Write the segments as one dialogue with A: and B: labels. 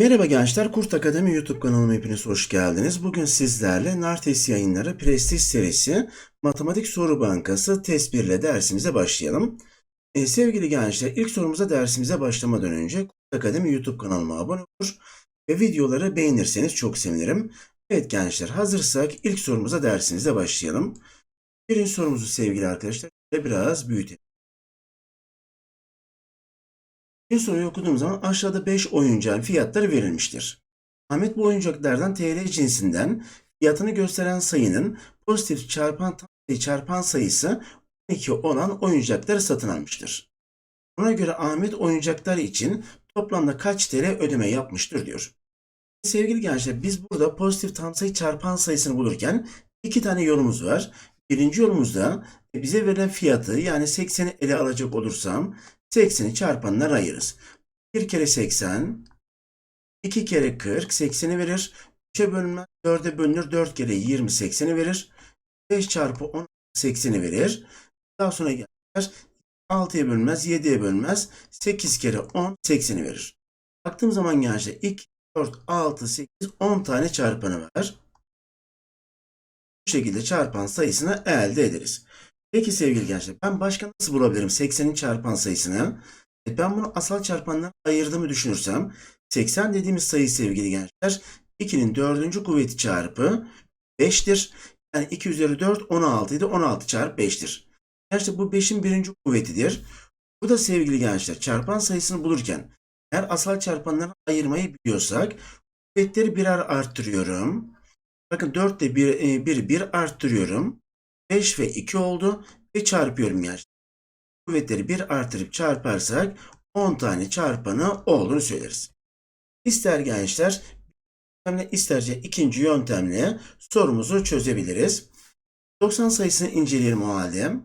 A: Merhaba gençler, Kurt Akademi YouTube kanalıma hepiniz hoş geldiniz. Bugün sizlerle Nartes yayınları Prestij serisi Matematik Soru Bankası test 1 ile dersimize başlayalım. Ee, sevgili gençler, ilk sorumuza dersimize başlamadan önce Kurt Akademi YouTube kanalıma abone olur ve videoları beğenirseniz çok sevinirim. Evet gençler, hazırsak ilk sorumuza dersimize başlayalım. Birinci sorumuzu sevgili arkadaşlar biraz büyütelim. Bir soruyu okuduğum zaman aşağıda 5 oyuncağın fiyatları verilmiştir. Ahmet bu oyuncaklardan TL cinsinden fiyatını gösteren sayının pozitif çarpan çarpan sayısı 12 olan oyuncakları satın almıştır. Buna göre Ahmet oyuncaklar için toplamda kaç TL ödeme yapmıştır diyor. Sevgili gençler biz burada pozitif tam sayı çarpan sayısını bulurken iki tane yolumuz var. Birinci yolumuzda bize verilen fiyatı yani 80'i ele alacak olursam 80'i çarpanlara ayırırız. 1 kere 80, 2 kere 40, 80'i verir. 3'e bölünmez, 4'e bölünür, 4 kere 20, 80'i verir. 5 çarpı 10, 80'i verir. Daha sonra gelir, 6'ya bölünmez, 7'ye bölünmez, 8 kere 10, 80'i verir. Baktığım zaman gençler 2, 4, 6, 8, 10 tane çarpanı var. Bu şekilde çarpan sayısını elde ederiz. Peki sevgili gençler ben başka nasıl bulabilirim 80'in çarpan sayısını? E, Ben bunu asal çarpanlara ayırdığımı düşünürsem 80 dediğimiz sayı sevgili gençler 2'nin 4. kuvveti çarpı 5'tir. Yani 2 üzeri 4 16 idi 16 çarpı 5'tir. Gerçi bu 5'in birinci kuvvetidir. Bu da sevgili gençler çarpan sayısını bulurken eğer asal çarpanları ayırmayı biliyorsak kuvvetleri birer arttırıyorum. Bakın 4 ile 1, 1, 1 arttırıyorum. 5 ve 2 oldu ve çarpıyorum gençler. Kuvvetleri 1 artırıp çarparsak 10 tane çarpanı olduğunu söyleriz. İster gençler yöntemle ikinci yöntemle sorumuzu çözebiliriz. 90 sayısını inceleyelim o halde.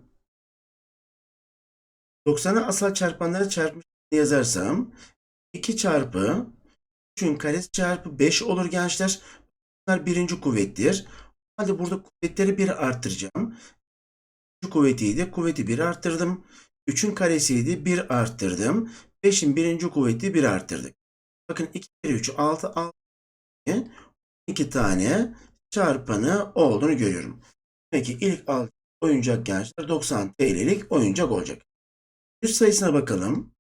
A: 90'ı asal çarpanlara çarpmış yazarsam 2 çarpı 3'ün karesi çarpı 5 olur gençler. Bunlar birinci kuvvettir. O halde burada kuvvetleri 1 arttıracağım. 3 kuvvetiydi. Kuvveti 1 arttırdım. 3'ün karesiydi. 1 arttırdım. 5'in birinci kuvveti 1 arttırdık. Bakın 2 kere 3 6 6 2 tane çarpanı olduğunu görüyorum. Peki ilk al oyuncak gençler 90 TL'lik oyuncak olacak. 100 sayısına bakalım.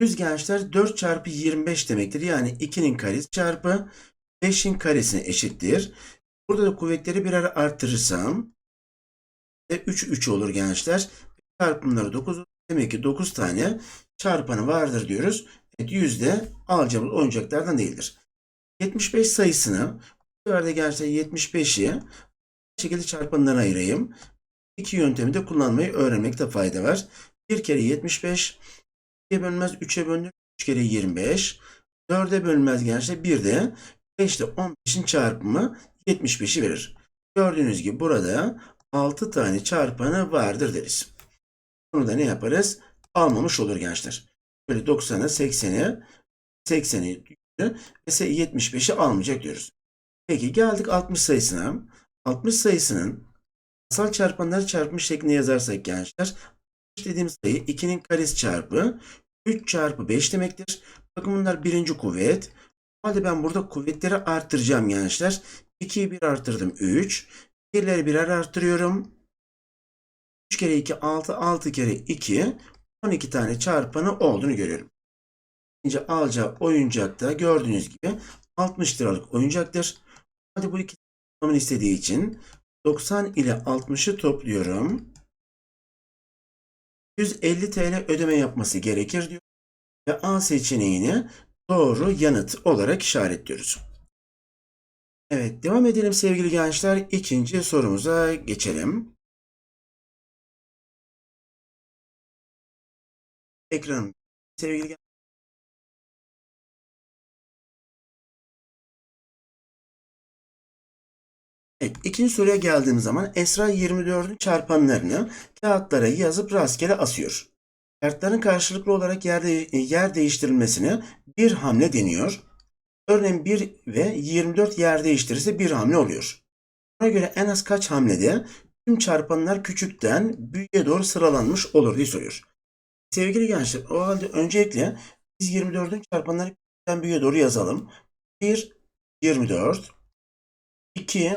A: 100 gençler 4 çarpı 25 demektir. Yani 2'nin karesi çarpı 5'in karesine eşittir. Burada da kuvvetleri birer arttırırsam 3 3 olur gençler. Çarpımları 9 demek ki 9 tane çarpanı vardır diyoruz. Evet yüzde alacağımız oyuncaklardan değildir. 75 sayısını bu sefer de gençler 75'i bu şekilde çarpanlara ayırayım. İki yöntemi de kullanmayı öğrenmekte fayda var. 1 kere 75 2'ye bölünmez 3'e bölünür 3 kere 25 4'e bölünmez gençler 1 de 5 ile 15'in çarpımı 75'i verir. Gördüğünüz gibi burada 6 tane çarpanı vardır deriz. Bunu da ne yaparız? Almamış olur gençler. Böyle 90'ı, 80'i, 80'i ve 75'i almayacak diyoruz. Peki geldik 60 sayısına. 60 sayısının asal çarpanları çarpmış şeklinde yazarsak gençler 60 dediğimiz sayı 2'nin karesi çarpı 3 çarpı 5 demektir. Bakın bunlar birinci kuvvet. Halde ben burada kuvvetleri arttıracağım gençler. 2'yi 1 arttırdım 3. Birleri birer arttırıyorum. 3 kere 2 6 6 kere 2 12 tane çarpanı olduğunu görüyorum. İkinci alacağı oyuncakta gördüğünüz gibi 60 liralık oyuncaktır. Hadi bu iki toplamını istediği için 90 ile 60'ı topluyorum. 150 TL ödeme yapması gerekir diyor. Ve A seçeneğini doğru yanıt olarak işaretliyoruz. Evet devam edelim sevgili gençler. İkinci sorumuza geçelim. Ekran sevgili gençler. Evet, ikinci soruya geldiğim zaman Esra 24'ün çarpanlarını kağıtlara yazıp rastgele asıyor. Kartların karşılıklı olarak yer, yer değiştirilmesine bir hamle deniyor. Örneğin 1 ve 24 yer değiştirirse bir hamle oluyor. Buna göre en az kaç hamlede tüm çarpanlar küçükten büyüğe doğru sıralanmış olur diye soruyor. Sevgili gençler o halde öncelikle biz 24'ün çarpanları Küçükten büyüğe doğru yazalım. 1, 24. 2,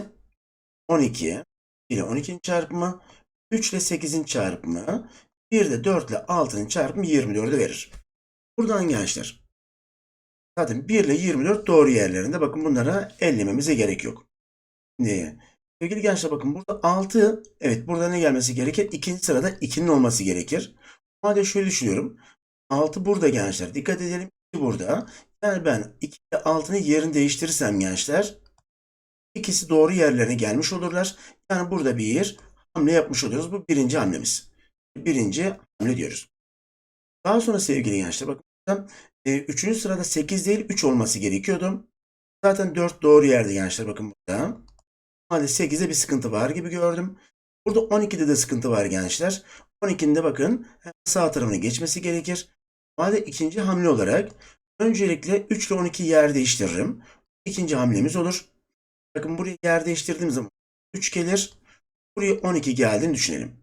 A: 12. ile 12'nin çarpımı. 3 ile 8'in çarpımı. 1 de 4 ile 6'nın çarpımı 24'ü verir. Buradan gençler. Zaten 1 ile 24 doğru yerlerinde. Bakın bunlara ellememize gerek yok. Şimdi sevgili gençler bakın burada 6. Evet burada ne gelmesi gerekir? İkinci sırada 2'nin olması gerekir. O halde şöyle düşünüyorum. 6 burada gençler. Dikkat edelim. 2 burada. Yani ben 2 ile 6'nın yerini değiştirirsem gençler ikisi doğru yerlerine gelmiş olurlar. Yani burada bir hamle yapmış oluyoruz. Bu birinci hamlemiz. Birinci hamle diyoruz. Daha sonra sevgili gençler bakın e, üçüncü sırada 8 değil 3 olması gerekiyordu. Zaten 4 doğru yerde gençler bakın burada. Hadi 8'de bir sıkıntı var gibi gördüm. Burada 12'de de sıkıntı var gençler. 12'nin de bakın sağ tarafına geçmesi gerekir. Hadi ikinci hamle olarak öncelikle 3 ile 12 yer değiştiririm. İkinci hamlemiz olur. Bakın buraya yer değiştirdiğim zaman 3 gelir. Buraya 12 geldiğini düşünelim.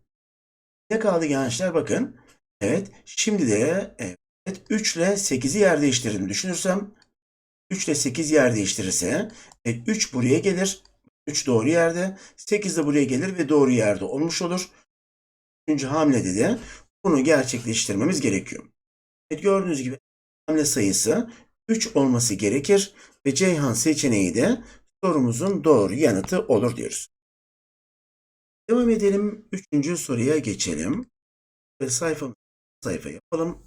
A: Ne kaldı gençler bakın. Evet şimdi de evet 3 ile 8'i yer değiştirdiğimi düşünürsem 3 ile 8 yer değiştirirse evet, 3 buraya gelir. 3 doğru yerde. 8 de buraya gelir ve doğru yerde olmuş olur. Üçüncü hamlede de bunu gerçekleştirmemiz gerekiyor. Evet, gördüğünüz gibi hamle sayısı 3 olması gerekir ve Ceyhan seçeneği de sorumuzun doğru yanıtı olur diyoruz. Devam edelim. Üçüncü soruya geçelim. Ve sayfa sayfa yapalım.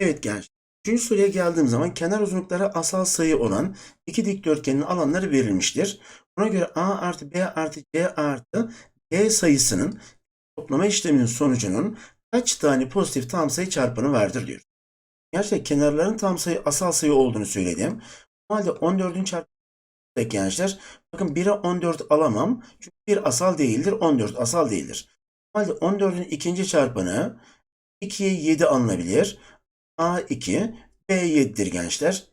A: Evet gençler. Üçüncü soruya geldiğim zaman kenar uzunlukları asal sayı olan iki dikdörtgenin alanları verilmiştir. Buna göre A artı B artı C artı D sayısının toplama işleminin sonucunun kaç tane pozitif tam sayı çarpanı vardır diyor. Gerçekten kenarların tam sayı asal sayı olduğunu söyledim. Halde 14'ün çarpımı gençler. Bakın 1'e 14 alamam. Çünkü 1 asal değildir. 14 asal değildir. Halde 14'ün ikinci çarpanı 2'ye 7 alınabilir. A2, B7'dir gençler.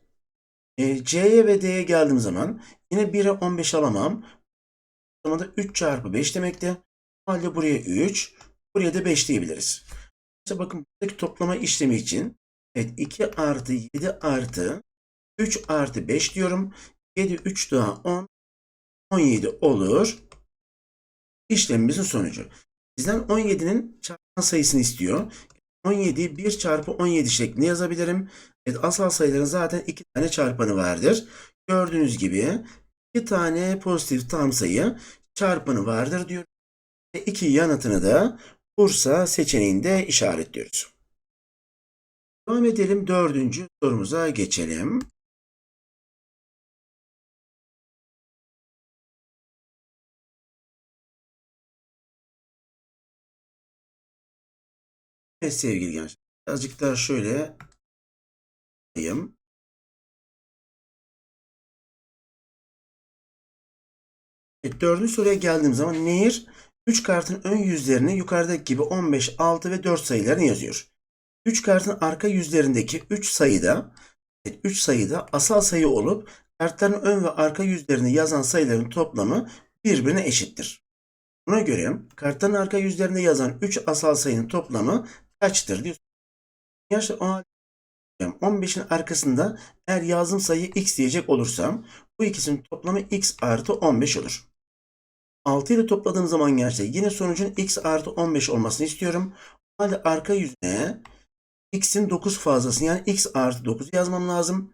A: E, C'ye ve D'ye geldiğim zaman yine 1'e 15 alamam. O zaman da 3 çarpı 5 demekti. Halde buraya 3, buraya da 5 diyebiliriz. İşte bakın buradaki toplama işlemi için evet 2 artı 7 artı 3 artı 5 diyorum. 7, 3 daha 10, 17 olur. İşlemimizin sonucu. Bizden 17'nin çarpan sayısını istiyor. 17'yi 1 çarpı 17 şeklinde yazabilirim. Evet, asal sayıların zaten 2 tane çarpanı vardır. Gördüğünüz gibi 2 tane pozitif tam sayı çarpanı vardır diyor. Ve 2 yanıtını da Bursa seçeneğinde işaretliyoruz. Devam edelim. Dördüncü sorumuza geçelim. Evet sevgili gençler. Birazcık daha şöyle yapayım. Evet, dördüncü soruya geldiğim zaman Nehir 3 kartın ön yüzlerini yukarıdaki gibi 15, 6 ve 4 sayılarını yazıyor. 3 kartın arka yüzlerindeki 3 sayıda 3 sayıda asal sayı olup kartların ön ve arka yüzlerini yazan sayıların toplamı birbirine eşittir. Buna göre kartların arka yüzlerinde yazan 3 asal sayının toplamı kaçtır diyor. Gerçi o 15'in arkasında eğer yazdığım sayı x diyecek olursam bu ikisinin toplamı x artı 15 olur. 6 ile topladığım zaman gerçekten yine sonucun x artı 15 olmasını istiyorum. O halde arka yüzüne x'in 9 fazlasını yani x artı 9 yazmam lazım.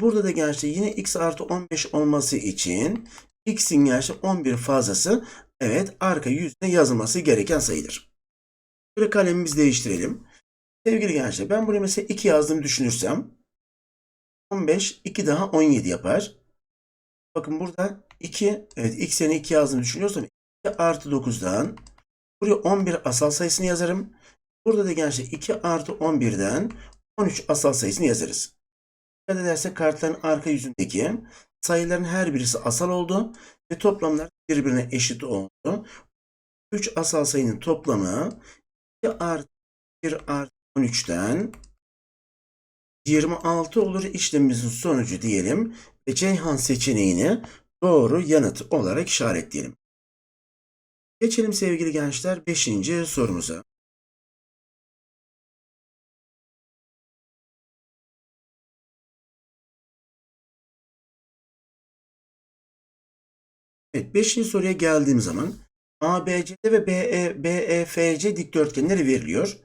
A: Burada da gerçekten yine x artı 15 olması için x'in gerçekten 11 fazlası evet arka yüzüne yazılması gereken sayıdır. Böyle kalemimizi değiştirelim. Sevgili gençler ben buraya mesela 2 yazdığımı düşünürsem 15 2 daha 17 yapar. Bakın burada 2 evet x yerine 2 yazdığımı düşünüyorsam 2 artı 9'dan buraya 11 asal sayısını yazarım. Burada da gençler 2 artı 11'den 13 asal sayısını yazarız. Dikkat edersek kartların arka yüzündeki sayıların her birisi asal oldu ve toplamlar birbirine eşit oldu. 3 asal sayının toplamı 2 artı 1 artı 13'ten 26 olur işlemimizin sonucu diyelim ve Ceyhan seçeneğini doğru yanıt olarak işaretleyelim. Geçelim sevgili gençler 5. sorumuza. Evet 5. soruya geldiğim zaman ABCD ve BE, BEFC dikdörtgenleri veriliyor.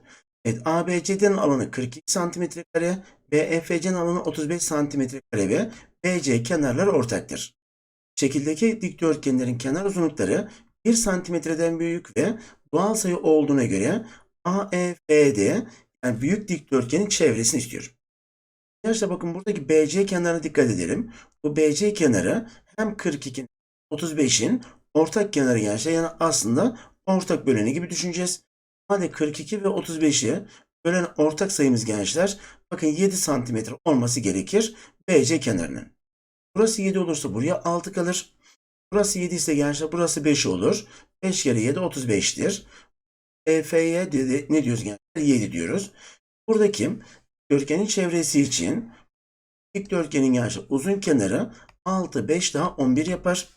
A: Evet ABCD'nin alanı 42 cm kare, BEFC'nin alanı 35 cm kare ve BC kenarları ortaktır. Şekildeki dikdörtgenlerin kenar uzunlukları 1 santimetreden büyük ve doğal sayı olduğuna göre AEFD yani büyük dikdörtgenin çevresini istiyorum. Arkadaşlar bakın buradaki BC kenarına dikkat edelim. Bu BC kenarı hem 42'nin 35'in ortak kenarı gençler yani aslında ortak böleni gibi düşüneceğiz. Hadi 42 ve 35'i bölen ortak sayımız gençler bakın 7 santimetre olması gerekir BC kenarının. Burası 7 olursa buraya 6 kalır. Burası 7 ise gençler burası 5 olur. 5 kere 7 35'tir. EF'ye ne diyoruz gençler? 7 diyoruz. Buradaki dikdörtgenin çevresi için dikdörtgenin gençler uzun kenarı 6, 5 daha 11 yapar.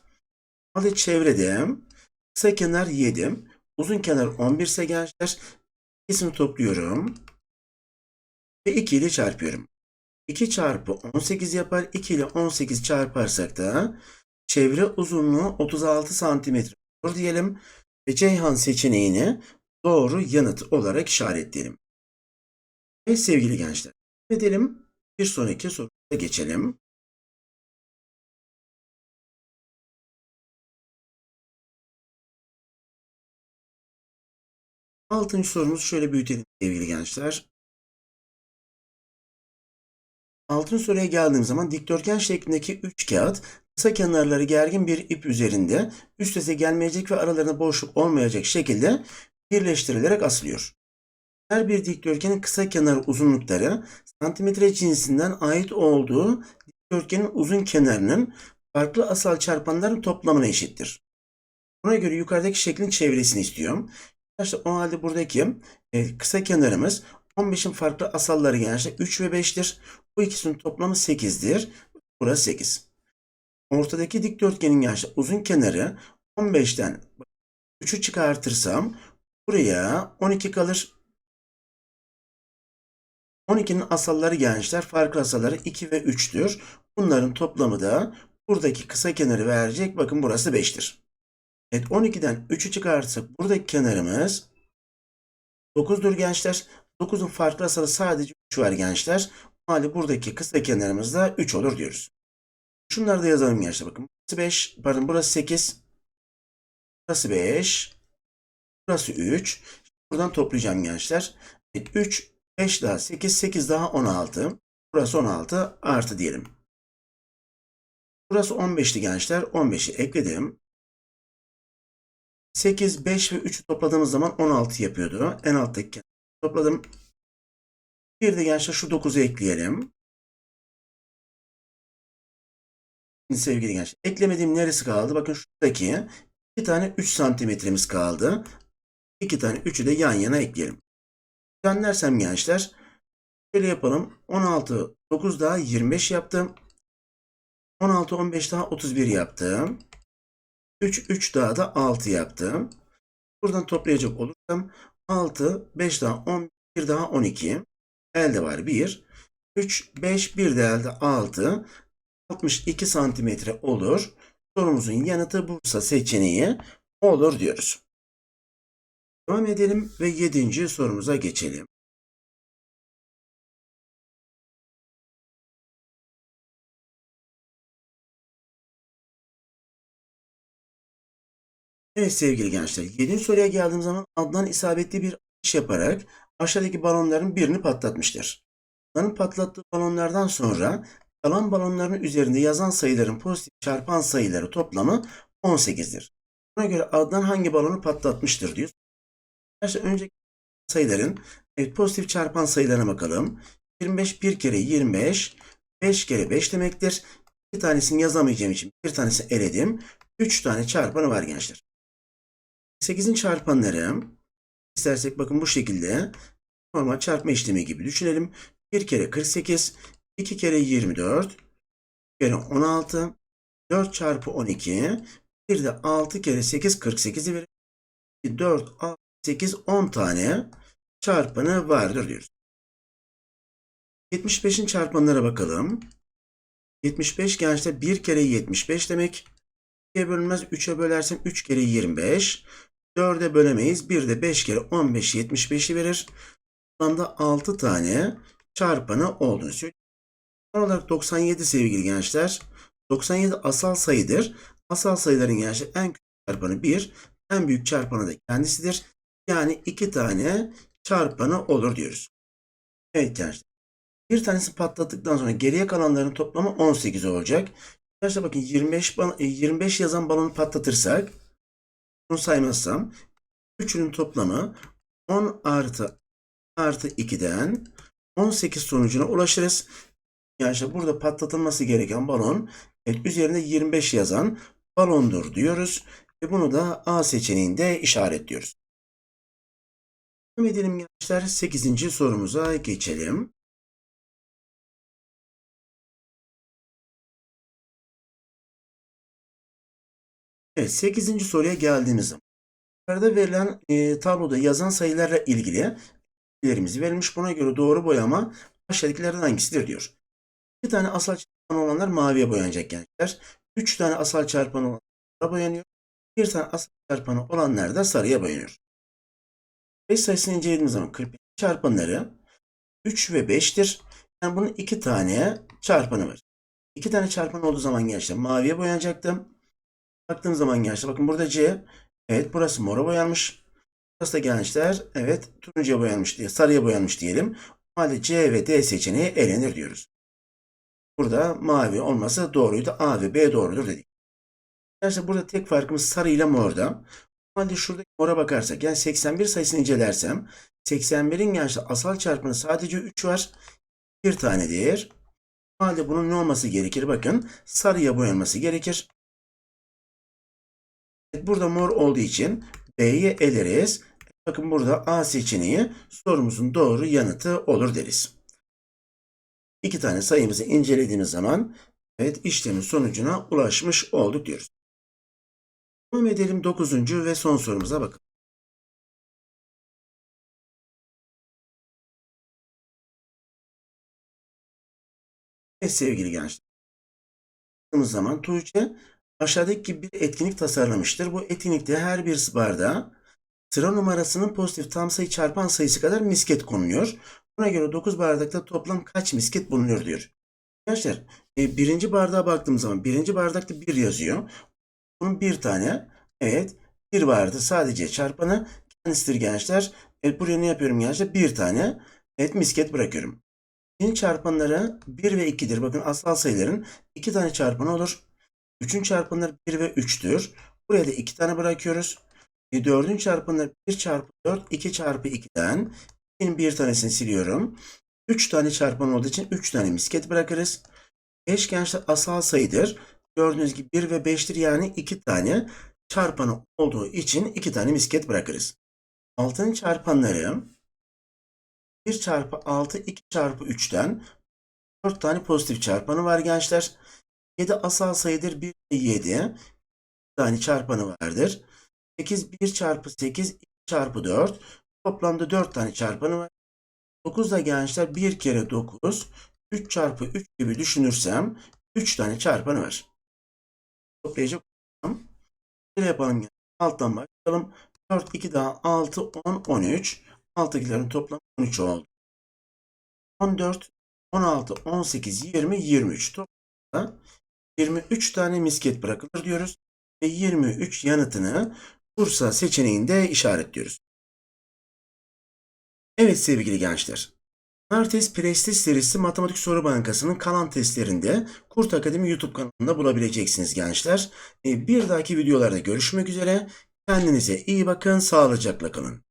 A: Hadi çevrede kısa kenar 7, uzun kenar 11 ise gençler ikisini topluyorum ve 2 ile çarpıyorum. 2 çarpı 18 yapar. 2 ile 18 çarparsak da çevre uzunluğu 36 santimetre olur diyelim. Ve Ceyhan seçeneğini doğru yanıt olarak işaretleyelim. Evet sevgili gençler. Edelim. Bir sonraki soruya geçelim. Altıncı sorumuz şöyle büyütelim sevgili gençler. Altıncı soruya geldiğim zaman dikdörtgen şeklindeki 3 kağıt kısa kenarları gergin bir ip üzerinde üst üste gelmeyecek ve aralarında boşluk olmayacak şekilde birleştirilerek asılıyor. Her bir dikdörtgenin kısa kenar uzunlukları santimetre cinsinden ait olduğu dikdörtgenin uzun kenarının farklı asal çarpanların toplamına eşittir. Buna göre yukarıdaki şeklin çevresini istiyorum. İşte o halde buradaki e, kısa kenarımız 15'in farklı asalları gençler 3 ve 5'tir. Bu ikisinin toplamı 8'dir. Burası 8. Ortadaki dikdörtgenin gençler uzun kenarı 15'ten 3'ü çıkartırsam buraya 12 kalır. 12'nin asalları gençler farklı asalları 2 ve 3'tür. Bunların toplamı da buradaki kısa kenarı verecek. Bakın burası 5'tir. Evet 12'den 3'ü çıkartırsak buradaki kenarımız 9'dur gençler. 9'un farklı asalı sadece 3 var gençler. O halde buradaki kısa kenarımız da 3 olur diyoruz. Şunları da yazalım gençler bakın. Burası 5, pardon burası 8. Burası 5. Burası 3. Buradan toplayacağım gençler. Evet, 3, 5 daha 8, 8 daha 16. Burası 16 artı diyelim. Burası 15'ti gençler. 15'i ekledim. 8, 5 ve 3'ü topladığımız zaman 16 yapıyordu. En alttaki topladım. Bir de gençler şu 9'u ekleyelim. Şimdi sevgili gençler eklemediğim neresi kaldı? Bakın şuradaki 2 tane 3 santimetremiz kaldı. 2 tane 3'ü de yan yana ekleyelim. Düzenlersem gençler şöyle yapalım. 16, 9 daha 25 yaptım. 16, 15 daha 31 yaptım. 3, 3 daha da 6 yaptım. Buradan toplayacak olursam 6, 5 daha 10, 1 daha 12. Elde var 1. 3, 5, 1 de elde 6. 62 santimetre olur. Sorumuzun yanıtı Bursa seçeneği olur diyoruz. Devam edelim ve 7. sorumuza geçelim. Evet sevgili gençler, 7. soruya geldiğim zaman Adnan isabetli bir atış yaparak aşağıdaki balonların birini patlatmıştır. Adnan'ın patlattığı balonlardan sonra kalan balonların üzerinde yazan sayıların pozitif çarpan sayıları toplamı 18'dir. Buna göre Adnan hangi balonu patlatmıştır diyor. Arkadaşlar önceki sayıların evet, pozitif çarpan sayılarına bakalım. 25 bir kere 25, 5 kere 5 demektir. Bir tanesini yazamayacağım için bir tanesini eledim. 3 tane çarpanı var gençler. 8'in çarpanları istersek bakın bu şekilde normal çarpma işlemi gibi düşünelim. 1 kere 48, 2 kere 24, 1 kere 16, 4 çarpı 12, bir de 6 kere 8 48'i verir. 4, 6, 8, 10 tane çarpanı vardır diyoruz. 75'in çarpanlara bakalım. 75 gençler 1 kere 75 demek. 2'ye bölünmez. 3'e bölersen 3 kere 25. 4'e bölemeyiz. 1 de 5 kere 15 75'i verir. Toplamda 6 tane çarpanı olduğunu söylüyor. Son olarak 97 sevgili gençler. 97 asal sayıdır. Asal sayıların gençler en küçük çarpanı 1. En büyük çarpanı da kendisidir. Yani 2 tane çarpanı olur diyoruz. Evet gençler. Bir tanesi patlattıktan sonra geriye kalanların toplamı 18 olacak. Arkadaşlar bakın 25, ban- e, 25 yazan balonu patlatırsak bunu saymazsam üçünün toplamı 10 artı artı 2'den 18 sonucuna ulaşırız. Yani işte burada patlatılması gereken balon evet, üzerinde 25 yazan balondur diyoruz. Ve bunu da A seçeneğinde işaretliyoruz. Devam edelim gençler. 8. sorumuza geçelim. Evet 8. soruya geldiğimiz zaman. Yukarıda verilen e, tabloda yazan sayılarla ilgili bilgilerimiz verilmiş. Buna göre doğru boyama aşağıdakilerden hangisidir diyor. Bir tane asal çarpan olanlar maviye boyanacak gençler. Üç tane asal çarpan olanlar boyanıyor. Bir tane asal çarpanı olanlar da sarıya boyanıyor. 5 sayısını incelediğimiz zaman 45 çarpanları 3 ve 5'tir. Yani bunun iki tane çarpanı var. İki tane çarpan olduğu zaman gençler maviye boyanacaktım. Baktığım zaman gençler bakın burada C. Evet burası mora boyanmış. Burası da gençler evet turuncuya boyanmış diye sarıya boyanmış diyelim. O halde C ve D seçeneği elenir diyoruz. Burada mavi olması doğruydu. A ve B doğrudur dedik. Arkadaşlar burada tek farkımız sarı ile morda. O halde şuradaki mora bakarsak yani 81 sayısını incelersem 81'in gençler asal çarpanı sadece 3 var. Bir tane değer. O halde bunun ne olması gerekir? Bakın sarıya boyanması gerekir. Burada mor olduğu için B'yi eleriz. Bakın burada A seçeneği sorumuzun doğru yanıtı olur deriz. İki tane sayımızı incelediğimiz zaman evet işlemin sonucuna ulaşmış olduk diyoruz. Devam edelim 9. ve son sorumuza bakın. Evet sevgili gençler. Baktığımız zaman Tuğçe aşağıdaki gibi bir etkinlik tasarlamıştır. Bu etkinlikte her bir bardağa sıra numarasının pozitif tam sayı çarpan sayısı kadar misket konuluyor. Buna göre 9 bardakta toplam kaç misket bulunuyor diyor. Arkadaşlar e, birinci bardağa baktığımız zaman birinci bardakta 1 yazıyor. Bunun bir tane evet bir vardı sadece çarpanı kendisidir gençler. Evet buraya ne yapıyorum gençler? Bir tane evet misket bırakıyorum. İkinci çarpanları 1 ve 2'dir. Bakın asal sayıların 2 tane çarpanı olur. Üçün çarpanları 1 ve 3'tür. Buraya da 2 tane bırakıyoruz. E, dördün çarpanları 1 çarpı 4, 2 çarpı 2'den. 2'nin bir tanesini siliyorum. 3 tane çarpan olduğu için 3 tane misket bırakırız. 5 gençler asal sayıdır. Gördüğünüz gibi 1 ve 5'tir yani 2 tane çarpanı olduğu için 2 tane misket bırakırız. 6'nın çarpanları 1 çarpı 6, 2 çarpı 3'ten 4 tane pozitif çarpanı var gençler. 7 asal sayıdır. 1 ve 7. 2 tane çarpanı vardır. 8 1 çarpı 8 2 çarpı 4. Toplamda 4 tane çarpanı var. 9 da gençler 1 kere 9 3 çarpı 3 gibi düşünürsem 3 tane çarpanı var. Toplayacak olursam şöyle yapalım. gençler. Alttan başlayalım. 4 2 daha 6 10 13. Alttakilerin toplamı 13 oldu. 14 16 18 20 23 toplamda 23 tane misket bırakılır diyoruz. Ve 23 yanıtını Bursa seçeneğinde işaretliyoruz. Evet sevgili gençler. Nartes Prestige serisi Matematik Soru Bankası'nın kalan testlerinde Kurt Akademi YouTube kanalında bulabileceksiniz gençler. E, Bir dahaki videolarda görüşmek üzere. Kendinize iyi bakın, sağlıcakla kalın.